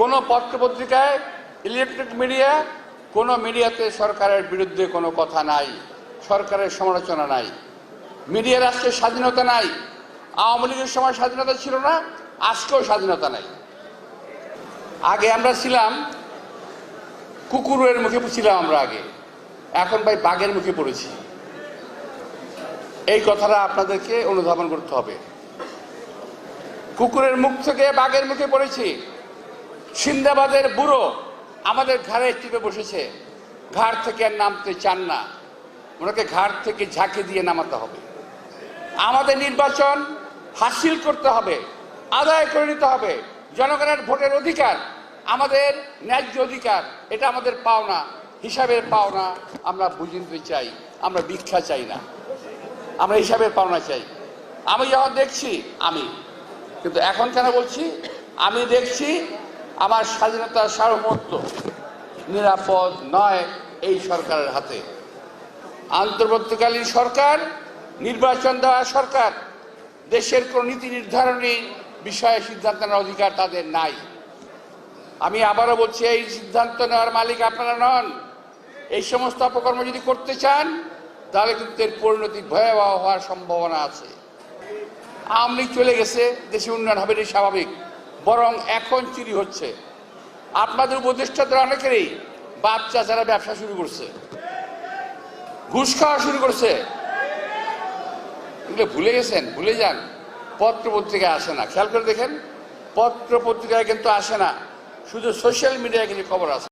কোনো পত্রপত্রিকায় electric media কোনো মিডিয়াতে সরকারের বিরুদ্ধে কোনো কথা নাই, সরকারের সমালোচনা নাই মিডিয়া রাষ্ট্রের স্বাধীনতা নাই, আওয়ামী লীগের সময় স্বাধীনতা ছিল না, আজকেও স্বাধীনতা নাই। আগে আমরা ছিলাম, কুকুরের মুখে ছিলাম আমরা আগে, এখন ভাই বাঘের মুখে পড়েছি। এই কথাটা আপনাদেরকে অনুধাবন করতে হবে। কুকুরের মুখ থেকে বাঘের মুখে পড়েছি। সিন্দাবাদের বুড়ো আমাদের ঘাড়ে টিপে বসেছে। ঘাড় থেকে আর নামতে চান না। ওনাকে ঘাড় থেকে ঝাঁকি দিয়ে নামাতে হবে। আমাদের নির্বাচন হাসিল করতে হবে, আদায় করে নিতে হবে। জনগণের ভোটের অধিকার আমাদের ন্যায্য অধিকার, এটা আমাদের পাওনা, হিসাবের পাওনা আমরা বুঝে নিতে চাই, আমরা ভিক্ষা চাই না। আমরা হিসাবের পাওনা চাই। আমি যখন দেখছি, আমি। কিন্তু এখন কেন বলছি? আমি দেখছি আমার স্বাধীনতার সার্বভৌমত্ব নিরাপদ নয় এই সরকারের হাতে। আন্তর্বর্তীকালীন সরকার, নির্বাচন দেওয়া সরকার, দেশের কোন নীতি নির্ধারণী বিষয়ে সিদ্ধান্ত নেওয়ার অধিকার তাদের নাই। আমি আবারও বলছি, এই সিদ্ধান্ত নেওয়ার মালিক আপনারা নন। এই সমস্ত অপকর্ম যদি করতে চান, তাহলে কিন্তু এর পরিণতি ভয়াবহ হওয়ার সম্ভাবনা আছে। আওয়ামী চলে গেছে, দেশে উন্নয়ন হবে এটি স্বাভাবিক। বরং এখন চুরি হচ্ছে। আপনাদের উপদেষ্টাদের অনেকেরই বাচ্চা যারা ব্যবসা শুরু করছে, ঘুষ খাওয়া শুরু করছে। এগুলো ভুলে গেছেন, ভুলে যান। পত্র পত্রিকায় আসে না। খেয়াল করে দেখেন পত্র পত্রিকায় কিন্তু আসে না। শুধু সোশ্যাল মিডিয়ায় কিছু খবর আসে